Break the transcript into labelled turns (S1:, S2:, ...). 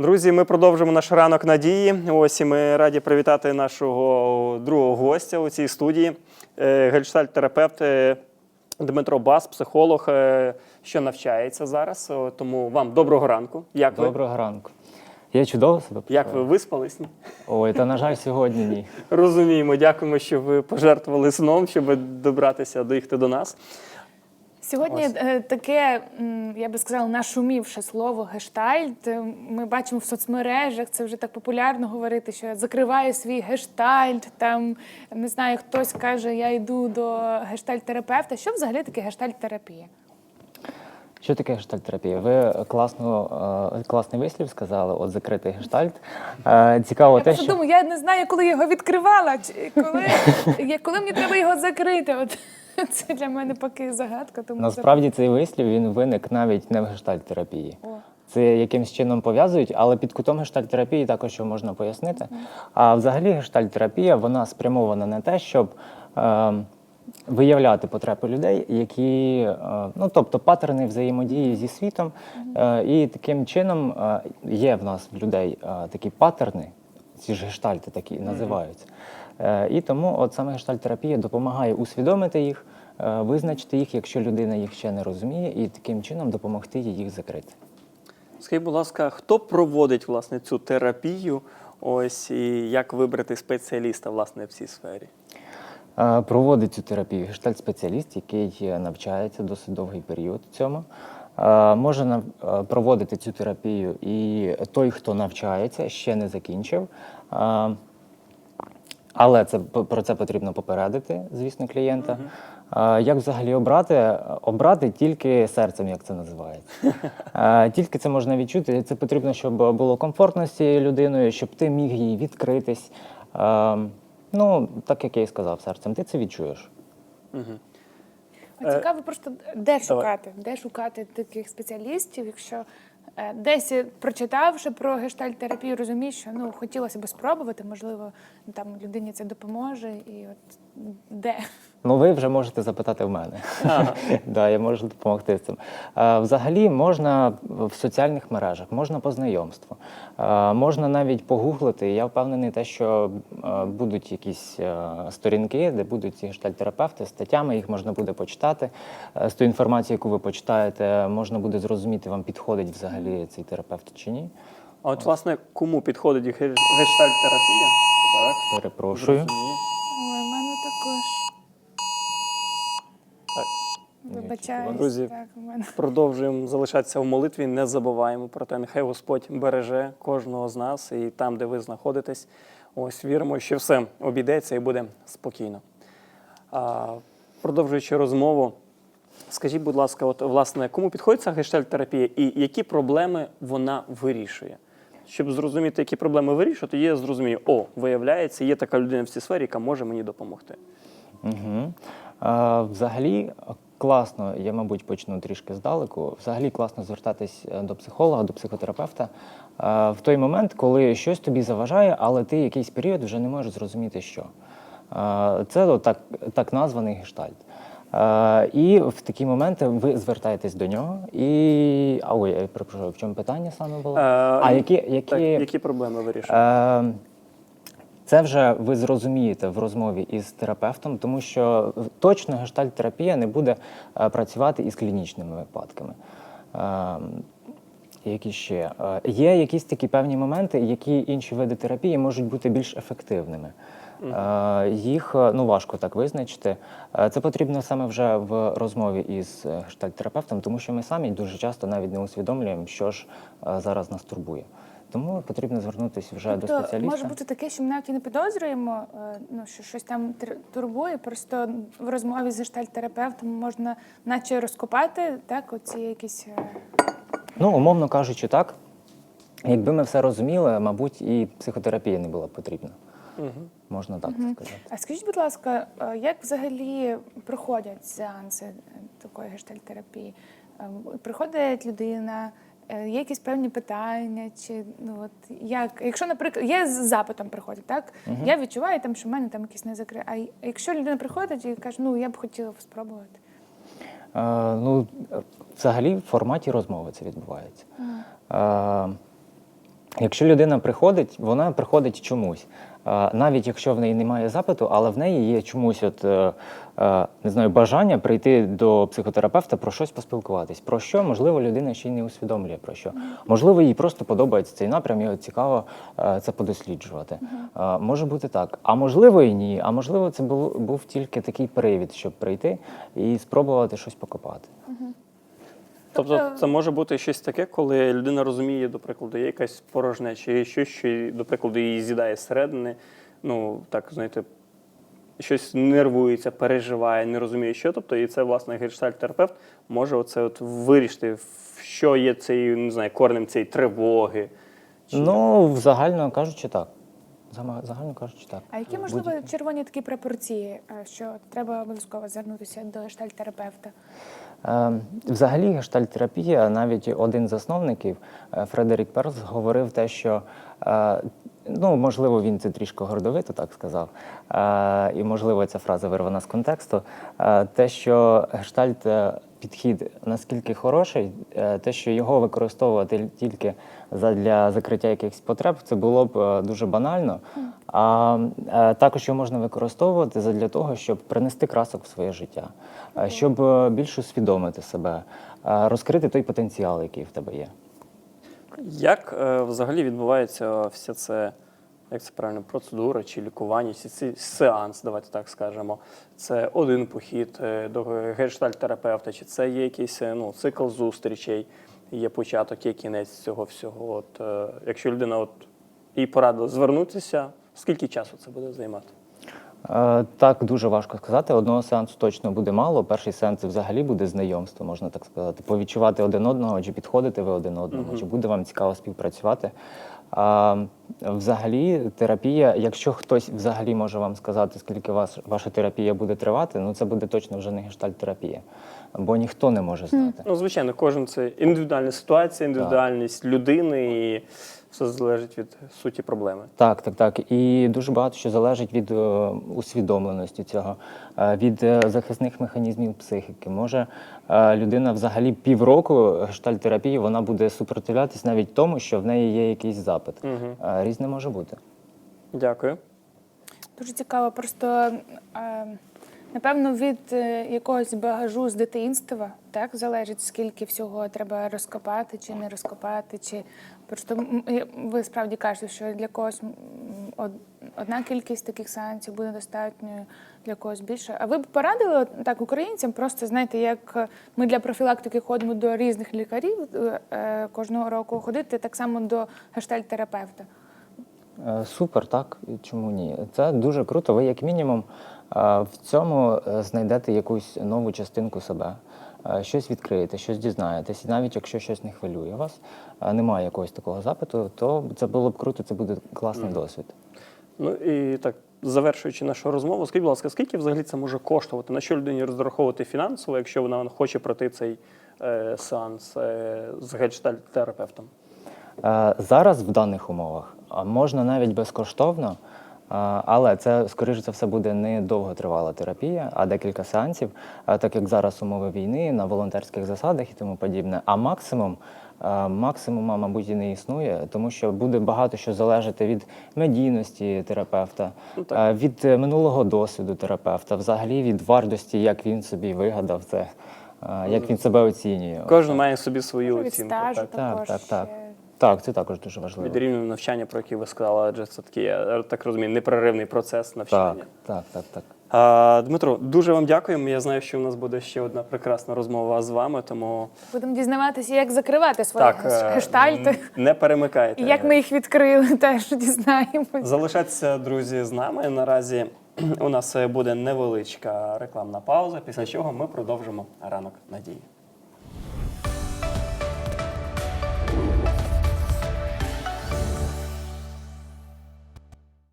S1: Друзі, ми продовжимо наш ранок надії. Ось і ми раді привітати нашого другого гостя у цій студії. Е, Гельштальт-терапевт е, Дмитро Бас, психолог, е, що навчається зараз. Тому вам доброго ранку. Як ви?
S2: Доброго ранку. Я чудово себе
S1: Як ви виспались?
S2: Ой, та на жаль, сьогодні ні.
S1: Розуміємо, дякуємо, що ви пожертвували сном, щоб добратися, доїхати до нас.
S3: Сьогодні
S1: Ось.
S3: е, таке, я би сказала, нашумівше слово гештальт. Е, Ми бачимо в соцмережах, це вже так популярно говорити, що я закриваю свій гештальт. Там не знаю, хтось каже, я йду до гештальт-терапевта. Що взагалі таке гештальт-терапія?
S2: Що таке гештальт-терапія? Ви класно, е, класний вислів сказали, от закритий гештальт. Цікаво
S3: Я
S2: те, що
S3: думаю, я не знаю, коли я його відкривала, коли, коли мені треба його закрити. От це для мене поки загадка. Тому
S2: насправді цей вислів він виник навіть не в гештальт-терапії. Це якимсь чином пов'язують, але під кутом гештальт-терапії також що можна пояснити. А взагалі гештальт-терапія вона спрямована на те, щоб е, виявляти потреби людей, які, е, ну тобто паттерни взаємодії зі світом. Е, і таким чином е, є в нас в людей е, такі паттерни, ці ж гештальти такі називаються. Е, і тому от саме гештальт-терапія допомагає усвідомити їх, е, визначити їх, якщо людина їх ще не розуміє, і таким чином допомогти їй їх закрити.
S1: Скажіть, будь ласка, хто проводить власне цю терапію? Ось і як вибрати спеціаліста власне в цій сфері?
S2: Е, Проводить цю терапію гештальт-спеціаліст, який навчається досить довгий період цьому. Може проводити цю терапію і той, хто навчається, ще не закінчив. Е, Але це про це потрібно попередити, звісно, клієнта. Е, Як взагалі обрати? Обрати тільки серцем, як це називається. Е, Тільки це можна відчути. Це потрібно, щоб було комфортно з цією людиною, щоб ти міг їй відкритись. Е, Ну, так як я і сказав серцем, ти це відчуєш.
S1: Угу.
S3: А Цікаво просто де
S1: давай.
S3: шукати, де шукати таких спеціалістів, якщо е, десь прочитавши про гештальтерапію, розумієш, що ну хотілося б спробувати, можливо, там людині це допоможе, і от де
S2: Ну, ви вже можете запитати в мене.
S1: Ага.
S2: да, я можу допомогти з цим. Е, Взагалі можна в соціальних мережах, можна по знайомству, е, можна навіть погуглити. Я впевнений, те, що е, будуть якісь е, сторінки, де будуть ці гештальтерапевти з статтями, їх можна буде почитати. Е, З тої інформації, яку ви почитаєте, можна буде зрозуміти, вам підходить взагалі цей терапевт чи ні.
S1: А от власне кому підходить ге- гештальт-терапія? Так.
S2: Перепрошую.
S3: Ой, мене також
S1: Так.
S3: вибачаюсь.
S1: Друзі,
S3: Так, у мене
S1: Продовжуємо залишатися в молитві, не забуваємо про те, нехай Господь береже кожного з нас і там, де ви знаходитесь. Ось віримо, що все обійдеться і буде спокійно. А, продовжуючи розмову, скажіть, будь ласка, от власне, кому підходить ця гештальт-терапія і які проблеми вона вирішує? Щоб зрозуміти, які проблеми вирішувати, я зрозумію, о, виявляється, є така людина в цій сфері, яка може мені допомогти.
S2: Угу. А, взагалі класно, я, мабуть, почну трішки здалеку. Взагалі класно звертатись е, до психолога, до психотерапевта в той момент, коли щось тобі заважає, але ти якийсь період вже не можеш зрозуміти, що. Це от так, так названий гештальт. І в такі моменти ви звертаєтесь до нього. І. А ой, я перепрошую, в чому питання саме було?
S1: Е,
S2: а які, які,
S1: Так, які проблеми вирішує?
S2: Це вже ви зрозумієте в розмові із терапевтом, тому що точно гештальт-терапія не буде е, працювати із клінічними випадками. Е, Які ще? Е, Є якісь такі певні моменти, які інші види терапії можуть бути більш ефективними. Е, Їх ну, важко так визначити. Це потрібно саме вже в розмові із гештальт-терапевтом, тому що ми самі дуже часто навіть не усвідомлюємо, що ж зараз нас турбує. Тому потрібно звернутися вже до
S3: Тобто
S2: спеціаліста.
S3: може бути таке, що ми навіть і не підозрюємо, е, ну що щось там турбує. Просто в розмові з гештальт-терапевтом можна, наче розкопати, так, оці якісь. е,
S2: Ну, умовно кажучи, так. Якби ми все розуміли, мабуть, і психотерапія не була б потрібна.
S1: Угу.
S2: Можна так сказати.
S3: А скажіть, будь ласка, е, як взагалі проходять сеанси такої гештальт-терапії? Е, Приходить людина, є якісь певні питання, чи ну от як, якщо, наприклад, я з запитом приходять, так я відчуваю там, що в мене там якісь не закри. А якщо людина приходить і каже, ну я б хотіла спробувати.
S2: Е, ну, е, взагалі, в форматі розмови це відбувається. Е, Якщо людина приходить, вона приходить чомусь. Навіть якщо в неї немає запиту, але в неї є чомусь от, е, е, не знаю, бажання прийти до психотерапевта про щось поспілкуватись. Про що, можливо, людина ще й не усвідомлює про що. Можливо, їй просто подобається цей напрям, і цікаво е, це подосліджувати. Може бути так. А можливо, і ні. А можливо, це був, був тільки такий привід, щоб прийти і спробувати щось покопати.
S1: Тобто
S3: Тобто-
S1: це може бути щось таке, коли людина розуміє, до прикладу, є якась порожнеча, є щось, що, до прикладу, її з'їдає зсередини. Ну, так, знаєте, щось нервується, переживає, не розуміє, що. Тобто, і це, власне, гештальт-терапевт може оце от вирішити, що є цей, не знаю, корнем цієї тривоги. Чи-
S2: Ну, загально кажучи, так. Загально кажучи, так.
S3: А які можливо
S2: Будь-які.
S3: червоні такі пропорції, е, що треба обов'язково звернутися до гештальт-терапевта?
S2: Е, Взагалі, гештальтерапія, навіть один з засновників е, Фредерік Перс говорив те, що е, ну можливо він це трішки гордовито так сказав, е, і можливо ця фраза вирвана з контексту. е, Те, що гештальт е, підхід наскільки хороший, е, те, що його використовувати тільки для закриття якихось потреб, це було б е, дуже банально. А е, також його можна використовувати для того, щоб принести красок в своє життя, е, щоб е, більш усвідомити себе, розкрити той потенціал, який в тебе є.
S1: Як е, взагалі відбувається вся це, як це правильно, процедура чи лікування, чи ці сеанс, давайте так скажемо. Це один похід е, до гештальт-терапевта, чи це є якийсь е, ну, цикл зустрічей, є початок, є кінець цього всього. От, е, якщо людина от, їй порадила звернутися, скільки часу це буде займати?
S2: Е, Так, дуже важко сказати. Одного сеансу точно буде мало. Перший сеанс взагалі буде знайомство, можна так сказати. Повідчувати один одного, чи підходите ви один одному, чи буде вам цікаво співпрацювати. А, взагалі, терапія, якщо хтось взагалі може вам сказати, скільки вас, ваша терапія буде тривати, ну це буде точно вже не гештальт-терапія, бо ніхто не може знати.
S1: Ну, звичайно, кожен це індивідуальна ситуація, індивідуальність людини, і все залежить від суті проблеми.
S2: Так, так, так. І дуже багато що залежить від е, усвідомленості цього, е, від е, захисних механізмів психіки. Може людина взагалі півроку гештальтерапії вона буде супротивлятись навіть тому, що в неї є якийсь запит.
S1: Мгм.
S2: Е, Різне може бути.
S1: Дякую.
S3: Дуже цікаво, просто е, напевно від е, якогось багажу з дитинства так залежить, скільки всього треба розкопати чи не розкопати, чи просто м, ви справді кажете, що для когось одна кількість таких сеансів буде достатньою, для когось більше. А ви б порадили так українцям, просто знаєте, як ми для профілактики ходимо до різних лікарів кожного року, ходити так само до гештальт-терапевта.
S2: Е, Супер, так чому ні? Це дуже круто. Ви, як мінімум, е, в цьому е, знайдете якусь нову частинку себе. Щось відкриєте, щось дізнаєтесь. І навіть якщо щось не хвилює вас, немає якогось такого запиту, то це було б круто, це буде класний досвід.
S1: Ну і так, завершуючи нашу розмову, скажіть, будь ласка, скільки взагалі це може коштувати? На що людині розраховувати фінансово, якщо вона хоче пройти цей е, сеанс е, з гештальт-терапевтом?
S2: Е, Зараз в даних умовах можна навіть безкоштовно, але це, скоріш за все, буде не довготривала терапія, а декілька сеансів, так як зараз умови війни на волонтерських засадах і тому подібне. А максимум, максимума, мабуть, і не існує, тому що буде багато що залежати від медійності терапевта,
S1: Ну, так.
S2: від е, минулого досвіду терапевта, взагалі від вартості, як він собі вигадав це, як він себе оцінює.
S1: Кожен має собі свою оцінку. Так?
S2: Так,
S3: також.
S2: так, так. Так, це також дуже важливо.
S1: Від рівня навчання, про який ви сказали, адже це такий, я так розумію, непреривний процес навчання.
S2: Так, так, так, так.
S1: А, Дмитро, дуже вам дякуємо. Я знаю, що у нас буде ще одна прекрасна розмова з вами, тому
S3: Будемо дізнаватися, як закривати свої
S1: так, е,
S3: гештальти.
S1: не перемикайте.
S3: І як ми їх відкрили, теж дізнаємось.
S1: Залишайтеся, друзі, з нами. Наразі у нас буде невеличка рекламна пауза, після чого ми продовжимо ранок надії.